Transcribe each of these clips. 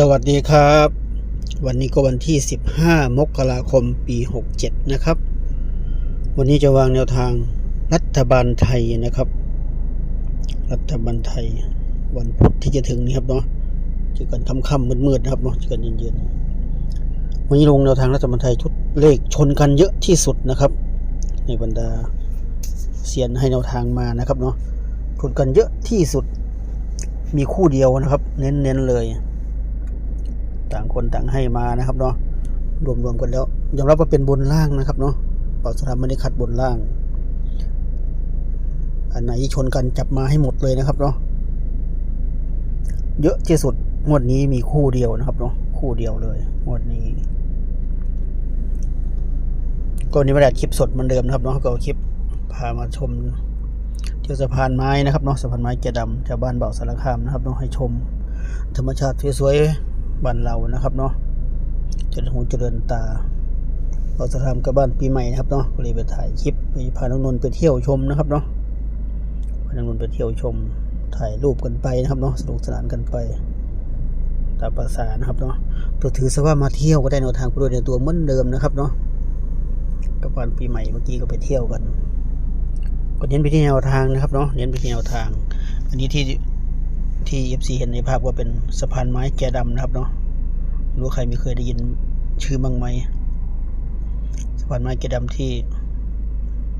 สวัสดีครับ วันนี้ก็วันที่ 15 มกราคมปี 67 นะครับ วันนี้จะวางแนวทางรัฐบาลไทยนะครับ รัฐบาลไทย วันพุธที่จะถึงนี้ครับเนาะเจอกันค่ำๆมืดๆนะครับเนาะเจอกันเย็นๆวันนี้ลงแนวทางรัฐบาลไทยชุดเลขชนกันเยอะที่สุดนะครับ ในบรรดาเซียนให้แนวทางมานะครับเนาะชนกันเยอะที่สุดมีคู่เดียวนะครับ เน้นๆเลย ต่างคนต่างให้มานะครับเนาะรวมๆกันแล้วยอมรับว่าเป็นบนล่างนะครับเนาะเป่าสถานไม่ได้คัดบนล่าง อันไหนชนกันจับมาให้หมดเลยนะครับเนาะเยอะที่สุดงวดนี้มีคู่เดียวนะครับเนาะคู่เดียวเลยงวดนี้ก็นนี้ไม่ได้อัดคลิปสดเหมือนเดิมนะครับเนาะก็คลิปพามาชมเที่ยวสะพานไม้นะครับเนาะสะพานไม้แกะดำแถวบ้านเบาสารคามนะครับเนาะให้ชม ธรรมชาติสวยๆ บ้านเรานะครับเนาะเจริญหูเจริญตาเราจะทำกับบ้านปีใหม่นะครับเนาะเลยไปถ่ายคลิปไปพาน้องนนท์ไปเที่ยวชมนะครับเนาะพาน้องนนท์ไปเที่ยวชมถ่ายรูปกันไปนะครับเนาะสนุกสนานกันไปตามภาษานะครับเนาะตัวถือซะว่ามาเที่ยวก็ได้แนวทางผู้โดยในตัวเหมือนเดิมนะครับเนาะกับบ้านปีใหม่เมื่อกี้ก็ไปเที่ยวกัน ก็เน้นไปที่แนวทางนะครับเนาะเน้นไปที่แนวทาง อันนี้ที่ ที่ FC เห็นในภาพว่าเป็นสะพานไม้แกดำนะครับเนาะรู้ใครไม่เคยได้ยินชื่อบ้างไหมสะพานไม้แกดำที่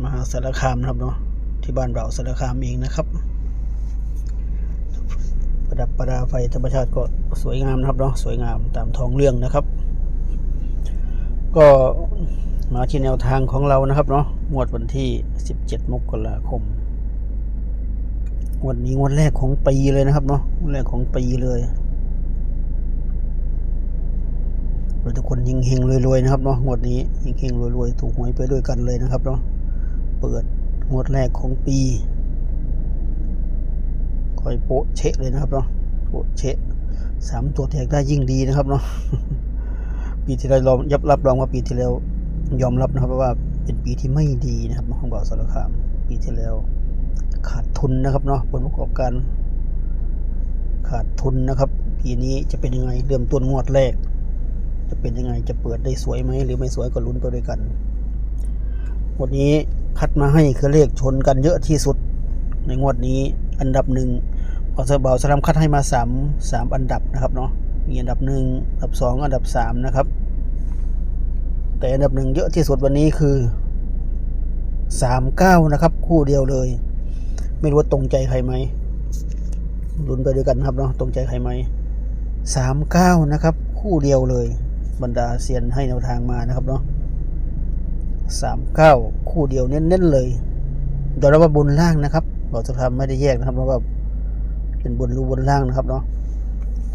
มหาสารคามนะครับเนาะที่บ้านเราสารคามเองนะครับ ประดับประดาไฟธรรมชาติก็สวยงามนะครับเนาะสวยงามตามท้องเรื่องนะครับ ก็มาที่แนวทางของเรานะครับเนาะงวดวันที่ 17 มกราคม วันนี้งวดแรกของปีเลยนะครับเนาะงวดแรกของปีเลยเราทุกคนเฮงๆรวยๆนะครับเนาะงวดนี้เฮงๆรวยๆถูกหวยไปด้วยกันเลยนะครับเนาะเปิดงวดแรกของปีคอยโปะเชะเลยนะครับเนาะโปะเชะสามตัวแตกได้ยิ่งดีนะครับเนาะปีที่แล้วยอมยับรับรองว่าปีที่แล้วยอมรับนะครับว่าเป็นปีที่ไม่ดีนะครับของบ่าวสารคามปีที่แล้ว ขาดทุนนะครับเนาะผลประกอบการ ขาดทุนนะครับ ปีนี้จะเป็นยังไงเริ่มต้นงวดแรก จะเป็นยังไงจะเปิดได้สวยไหมหรือไม่สวยก็ลุ้นไปด้วยกันวันนี้คัดมาให้คือเลขชนกันเยอะที่สุด ในงวดนี้อันดับหนึ่งพอสบาสลัมคัดให้มาสามสามอันดับนะครับเนาะมีอันดับหนึ่งอันดับสองอันดับสามนะครับ แต่อันดับหนึ่งเยอะที่สุดวันนี้คือสามเก้านะครับ คู่เดียวเลย ไม่รู้ว่าตรงใจใครไหมลุ้นไปด้วยกันนะครับเนาะตรงใจใครไหมสามเก้านะครับ คู่เดียวเลย บรรดาเซียนให้แนวทางมานะครับเนาะสามเก้าคู่เดียวเน้นๆเลยเดี๋ยวเราว่าบนล่างนะครับเราจะทำไม่ได้แยกนะครับเพราะว่าเป็นบนรูบนล่างนะครับเนาะ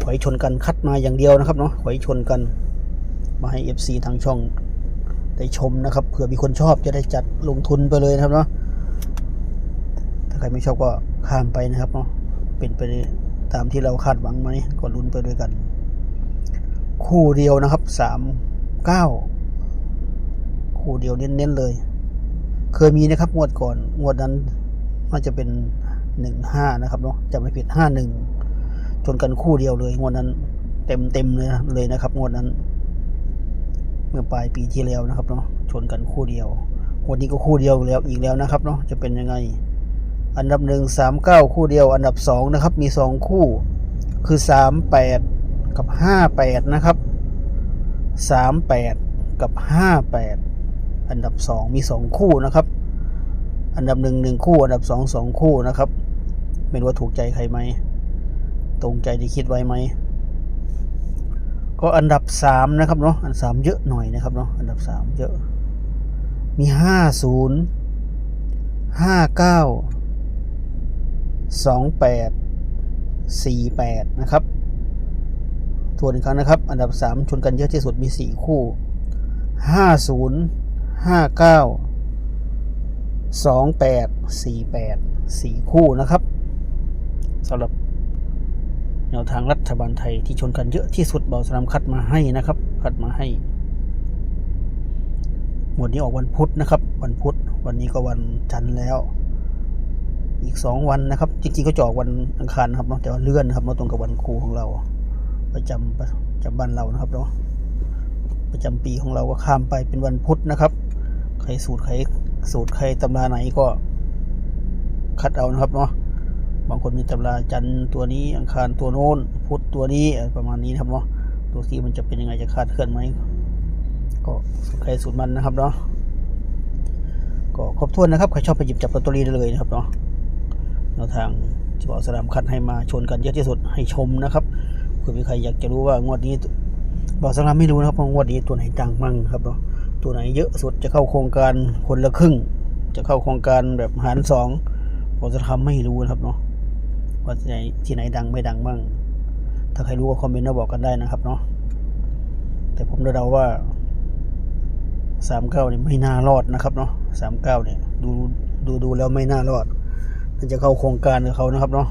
ขอยชนกันคัดมาอย่างเดียวนะครับเนาะขอยชนกัน มาให้ FC ทางช่องได้ชมนะครับเผื่อมีคนชอบจะได้จัดลงทุนไปเลยนะครับเนาะ ครไม่ชอบก็ข้ามไปนะครับเนาะเป็นไปตามที่เราคาดหวังไหมก็ลุ้นไปด้วยกัน คู่เดียวนะครับสามเก้าคู่เดียวเน้นๆเลย เคยมีนะครับงวดก่อนงวดนั้นน่าจะเป็นหนึ่งห้านะครับเนาะจะไม่ผิดห้าหนึ่งชนกันคู่เดียวเลยงวดนั้น เต็มเต็มๆเลยนะเลยนะครับงวดนั้น เมื่อปลายปีที่แล้วนะครับเนาะชนกันคู่เดียวงวันนี้ก็คู่เดียวแล้วอีกแล้วนะครับเนาะจะเป็นยังไง อันดับหนึ่งสามเก้าคู่เดียว อันดับสองนะครับมีสองคู่คือสามแปดกับห้าแปดนะครับสามแปดกับห้าแปดอันดับสองมีสองคู่นะครับ อันดับหนึ่งหนึ่งคู่ อันดับสองสองคู่นะครับ ไม่รู้ว่าถูกใจใครไหม ตรงใจที่คิดไว้ไหม ก็อันดับสามนะครับเนาะ อันสามเยอะหน่อยนะครับเนาะ อันดับสามเยอะ มีห้าศูนย์ห้าเก้า สองแปดสี่แปดนะครับทวนอีกครั้งนะครับ อันดับสามชนกันเยอะที่สุดมีสี่คู่ห้าศูนย์ห้าเก้าสองแปดสี่แปดสี่คู่นะครับสำหรับแนวทางรัฐบาลไทยที่ชนกันเยอะที่สุดเบาสนามคัดมาให้นะครับ คัดมาให้หมวดนี้ออกวันพุธนะครับ วันพุธวันนี้ก็วันจันทร์แล้ว อีกสองวันนะครับ จริงๆก็จะออกวันอังคารนะครับเนาะแต่ว่าเลื่อนนะครับมาตรงกับวันครูของเรา ประจำประจำบ้านเรานะครับเนาะประจำปีของเราก็ข้ามไปเป็นวันพุธนะครับ ใครสูตรใครสูตรใครตำราไหนก็คัดเอานะครับเนาะ บางคนมีตำราจันทร์ตัวนี้อังคารตัวโน้น พุธตัวนี้ประมาณนี้นะครับเนาะ ตัวที่มันจะเป็นยังไงจะคาดเคลื่อนไหม ก็สูตรใครสูตรมันนะครับเนาะ ก็ครบถ้วนนะครับ ใครชอบไปหยิบจับลอตเตอรี่ได้เลยนะครับเนาะ วทางที่บอสลามคัดให้มาชนกันเยอะที่สุดให้ชมนะครับเผื่อมีใครอยากจะรู้ว่างวดนี้บอกสลามไม่รู้นะครับว่างวดนี้ตัวไหนดังมั่งครับเนาะตัวไหนเยอะสุดจะเข้าโครงการคนละครึ่ง จะเข้าโครงการแบบหารสองผมจะทำไม่รู้นะครับเนาะว่าที่ไหนที่ไหนดังไม่ดังบ้าง ถ้าใครรู้ก็คอมเมนต์มาบอกกันได้นะครับเนาะแต่ผมเดาว่าสามเก้านี่ยไม่น่ารอดนะครับเนาะสามเก้าเนี่ยดูดูดูแล้วไม่น่ารอด จะเข้าโครงการกับเขานะครับเนาะ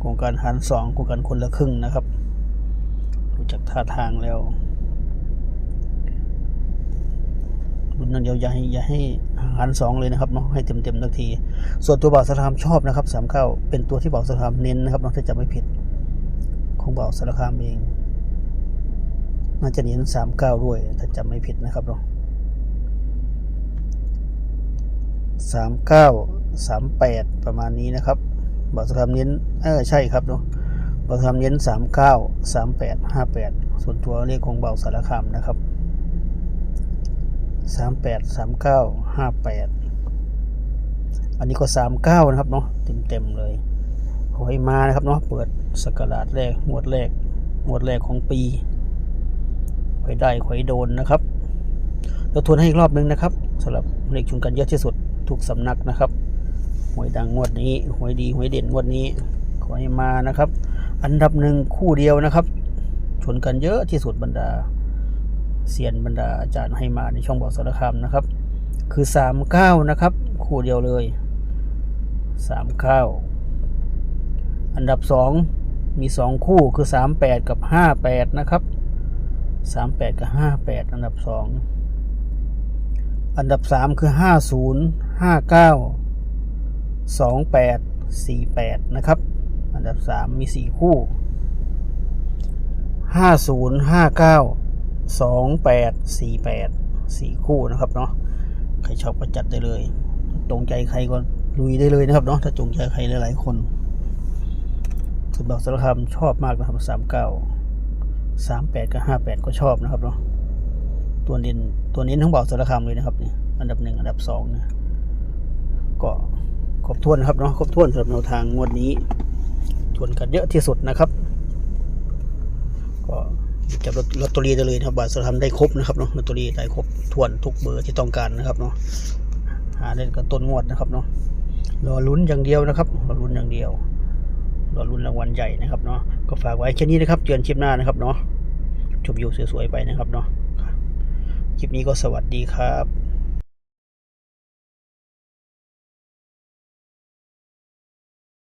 โครงการหารสองโครงการคนละครึ่งนะครับดูจากท่าทางแล้วรุ่นนั้นเดียวอย่าให้อย่าให้หารสองเลยนะครับเนาะให้เต็มเต็มๆนาที ส่วนตัวบ่าวสารคามชอบนะครับสามเก้าเป็นตัวที่บ่าวสารคามเน้นนะครับเนาะถ้าจำไม่ผิด ของบ่าวสารคามเองน่าจะเน้นสามเก้าด้วย ถ้าจำไม่ผิดนะครับเนาะสามเก้า สามแปดประมาณนี้นะครับบ่าวสคามเน้นเออใช่ครับเนาะบ่าวสคามเน้นสามเก้าสามแปดห้าแปดส่วนตัวเลขของเบาสารคามนะครับสามแปดสามเก้าห้าแปดอันนี้ก็สามเก้านะครับเนาะเต็มเต็มๆเลยขอให้มานะครับเนาะเปิดสกราดแรกงวดแรกงวดแรกของปีขอให้ได้ขอให้โดนนะครับแล้วทวนให้อีกรอบนึงนะครับสำหรับเลขชุนกันเยอะที่สุดทุกสำนักนะครับ หวยดังงวดนี้หวยดีหวยเด่นงวดนี้ ขอให้มานะครับ อันดับหนึ่งคู่เดียวนะครับ ชนกันเยอะที่สุดบรรดาเซียนบรรดาอาจารย์ให้มาในช่องบอกสารคามนะครับ คือสามเก้านะครับ คู่เดียวเลยสามเก้าอันดับสองมีสองคู่คือสามแปดกับห้าแปดนะครับสามแปดกับห้าแปดอันดับสองอันดับสามคือห้าศูนย์ห้าเก้า สองแปดสี่แปดนะครับ อันดับสามมีสี่คู่ห้าศูนย์ห้าเก้าสองแปดสี่แปดสี่คู่นะครับเนาะใครชอบก็จัดได้เลย ตรงใจใครก็ลุยได้เลยนะครับเนาะถ้าจงใจใครหลายๆคนสุดบอกสารคามชอบมากนะครับสามเก้าสามแปดกับห้าแปดก็ชอบนะครับเนาะตัวเน้นตัวเน้นทั้งบอกสารคามเลยนะครับเนี่ยอันดับหนึ่งอันดับสองเนี่ยก็ ครบถ้วนครับเนาะครบถ้วนสำหรับแนวทางงวดนี้ทวนกันเยอะที่สุดนะครับ ก็จับลอตเตอรี่ได้เลยนะครับบัตรสารทำได้ครบนะครับเนาะลอตเตอรี่ได้ครบทวนทุกเบอร์ที่ต้องการนะครับเนาะหาได้กันต้นงวดนะครับเนาะรอลุ้นอย่างเดียวนะครับรอลุ้นอย่างเดียวรอลุ้นรางวัลใหญ่นะครับเนาะก็ฝากไว้แค่นี้นะครับเจอกันคลิปหน้านะครับเนาะชมวิวสวยๆไปนะครับเนาะคลิปนี้ก็สวัสดีครับ